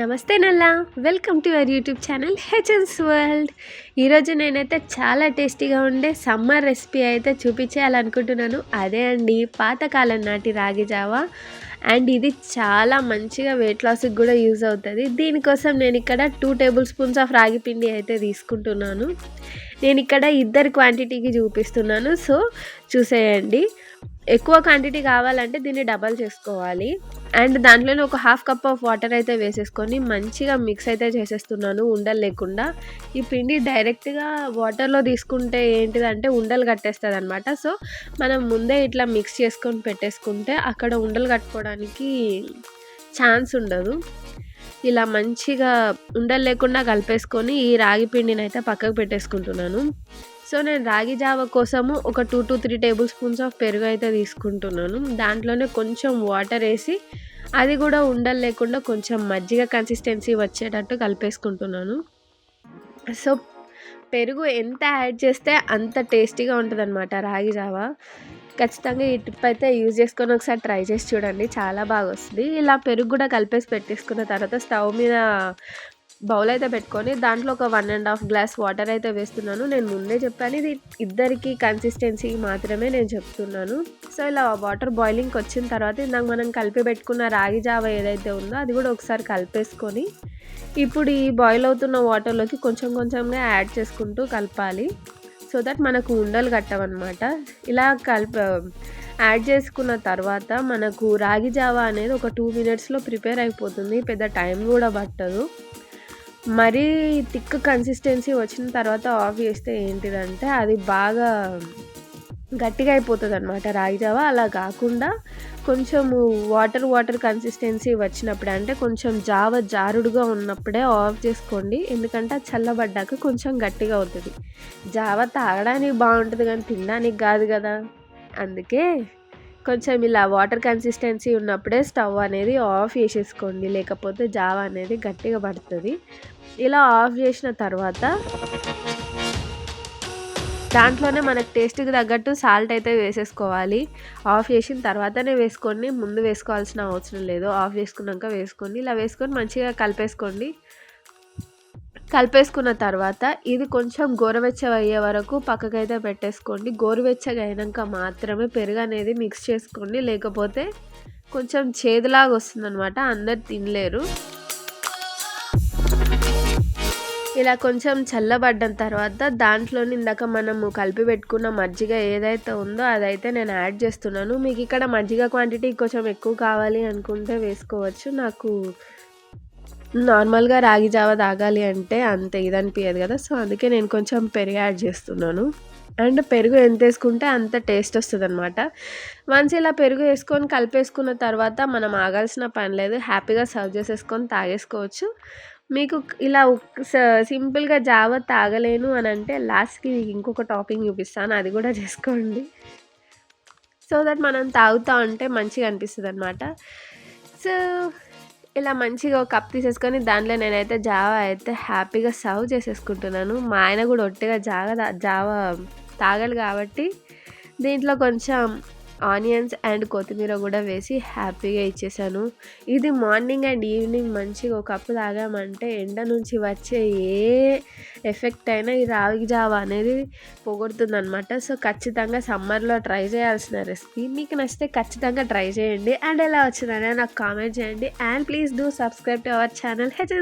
నమస్తే నల్లా. Welcome to our YouTube channel HNS world ఈరోజు నేనైతే చాలా టేస్టీగా ఉండే సమ్మర్ రెసిపీ అయితే చూపించేయాలనుకుంటున్నాను. అదే అండి పాతకాలం నాటి రాగి జావా. అండ్ ఇది చాలా మంచిగా వెయిట్ లాస్కి కూడా యూజ్ అవుతుంది. దీనికోసం నేను ఇక్కడ టూ టేబుల్ స్పూన్స్ ఆఫ్ రాగి పిండి అయితే తీసుకుంటున్నాను. నేను ఇక్కడ ఇద్దరి క్వాంటిటీకి చూపిస్తున్నాను. సో చూసేయండి. ఎక్కువ క్వాంటిటీ కావాలంటే దీన్ని డబల్ చేసుకోవాలి. అండ్ దాంట్లోనే ఒక హాఫ్ కప్ ఆఫ్ వాటర్ అయితే వేసేసుకొని మంచిగా మిక్స్ అయితే చేసేస్తున్నాను ఉండలు లేకుండా. ఈ పిండి డైరెక్ట్గా వాటర్లో తీసుకుంటే ఏంటిదంటే ఉండలు కట్టేస్తుంది అనమాట సో మనం ముందే ఇట్లా మిక్స్ చేసుకొని పెట్టేసుకుంటే అక్కడ ఉండలు కట్టుకోవడానికి ఛాన్స్ ఉండదు. ఇలా మంచిగా ఉండలు లేకుండా కలిపేసుకొని ఈ రాగి పిండిని అయితే పక్కకు పెట్టేసుకుంటున్నాను. సో నేను రాగి జావ కోసము ఒక two to three tablespoons of పెరుగు అయితే తీసుకుంటున్నాను. దాంట్లోనే కొంచెం వాటర్ వేసి అది కూడా ఉండలు లేకుండా కొంచెం మజ్జిగ కన్సిస్టెన్సీ వచ్చేటట్టు కలిపేసుకుంటున్నాను. సో పెరుగు ఎంత యాడ్ చేస్తే అంత టేస్టీగా ఉంటుంది అనమాట రాగి జావా. ఖచ్చితంగా ఈ టిప్ అయితే యూజ్ చేసుకొని ఒకసారి ట్రై చేసి చూడండి. చాలా బాగా వస్తుంది. ఇలా పెరుగు కూడా కలిపేసి పెట్టేసుకున్న తర్వాత స్టవ్ మీద బౌల్ అయితే పెట్టుకొని దాంట్లో ఒక one and half glass water అయితే వేస్తున్నాను. నేను ముందే చెప్పాను. ఇది ఇద్దరికి కన్సిస్టెన్సీ మాత్రమే నేను చెప్తున్నాను. సో ఇలా వాటర్ బాయిలింగ్కి వచ్చిన తర్వాత ఇందాక మనం కలిపి పెట్టుకున్న రాగి జావ ఏదైతే ఉందో అది కూడా ఒకసారి కలిపేసుకొని ఇప్పుడు ఈ బాయిల్ అవుతున్న వాటర్లోకి కొంచెం కొంచెంగా యాడ్ చేసుకుంటూ కలపాలి. సో దట్ మనకు ఉండలు కట్టవన్నమాట. ఇలా కలిప యాడ్ చేసుకున్న తర్వాత మనకు రాగి జావా అనేది ఒక టూ మినిట్స్లో ప్రిపేర్ అయిపోతుంది. పెద్ద టైం కూడా పట్టదు. మరీ థిక్ కన్సిస్టెన్సీ వచ్చిన తర్వాత ఆఫ్ చేస్తే ఏంటిదంటే అది బాగా గట్టిగా అయిపోతుంది అనమాట రాగి జావ. అలా కాకుండా కొంచెము వాటర్ వాటర్ కన్సిస్టెన్సీ వచ్చినప్పుడే అంటే కొంచెం జావ జారుడుగా ఉన్నప్పుడే ఆఫ్ చేసుకోండి. ఎందుకంటే చల్లబడ్డాక కొంచెం గట్టిగా అవుతుంది. జావ తాగడానికి బాగుంటుంది కానీ తినడానికి కాదు కదా. అందుకే కొంచెం ఇలా వాటర్ కన్సిస్టెన్సీ ఉన్నప్పుడే స్టవ్ అనేది ఆఫ్ చేసేసుకోండి. లేకపోతే జావ అనేది గట్టిగా పడుతుంది. ఇలా ఆఫ్ చేసిన తర్వాత దాంట్లోనే మనకు టేస్ట్కి తగ్గట్టు సాల్ట్ అయితే వేసేసుకోవాలి. ఆఫ్ చేసిన తర్వాతనే వేసుకోండి ముందు వేసుకోవాల్సిన అవసరం లేదు. ఆఫ్ చేసుకున్నాక వేసుకోండి. ఇలా వేసుకొని మంచిగా కలిపేసుకోండి. కలిపేసుకున్న తర్వాత ఇది కొంచెం గోరువెచ్చగా అయ్యే వరకు పక్కకైతే పెట్టేసుకోండి. గోరువెచ్చగా అయినాక మాత్రమే పెరుగు అనేది మిక్స్ చేసుకోండి. లేకపోతే కొంచెం చేదులాగా వస్తుందన్నమాట. అందరు తినలేరు. ఇలా కొంచెం చల్లబడ్డం తర్వాత దాంట్లోని ఇందాక మనము కలిపి పెట్టుకున్న మజ్జిగ ఏదైతే ఉందో అదైతే నేను యాడ్ చేస్తున్నాను. మీకు ఇక్కడ మజ్జిగ క్వాంటిటీ కొంచెం ఎక్కువ కావాలి అనుకుంటే వేసుకోవచ్చు. నాకు నార్మల్గా రాగి జావ తాగాలి అంటే అంత ఇది అనిపించదు కదా సో అందుకే నేను కొంచెం పెరుగు యాడ్ చేస్తున్నాను. అండ్ పెరుగు ఎంత వేసుకుంటే అంత టేస్ట్ వస్తుంది అనమాట వన్స్ ఇలా పెరుగు వేసుకొని కలిపేసుకున్న తర్వాత మనం ఆగాల్సిన పని లేదు. హ్యాపీగా సర్వ్ చేసేసుకొని తాగేసుకోవచ్చు. మీకు ఇలా సింపుల్గా జావ తాగలేను అని అంటే లాస్ట్కి ఇంకొక టాపింగ్ చూపిస్తాను. అది కూడా చేసుకోండి. సో దట్ మనం తాగుతూ ఉంటే మంచిగా అనిపిస్తుంది అనమాట సో ఇలా మంచిగా ఒక కప్ తీసేసుకొని దాంట్లో నేనైతే జావా అయితే హ్యాపీగా సర్వ్ చేసేసుకుంటున్నాను. మా ఆయన కూడా ఒట్టిగా జావ జావా తాగాలి కాబట్టి దీంట్లో కొంచెం ఆనియన్స్ అండ్ కొత్తిమీర కూడా వేసి హ్యాపీగా ఇచ్చేసాను. ఇది మార్నింగ్ అండ్ ఈవినింగ్ మంచిగా ఒక కప్పు తాగామంటే ఎండ నుంచి వచ్చే ఏ ఎఫెక్ట్ అయినా ఈ రాగి జావ అనేది పొగుడుతుందనమాట సో ఖచ్చితంగా సమ్మర్లో ట్రై చేయాల్సిన రెసిపీ. మీకు నచ్చితే ఖచ్చితంగా ట్రై చేయండి. అండ్ ఎలా వచ్చిందనే నాకు కామెంట్ చేయండి. And please do subscribe to our channel H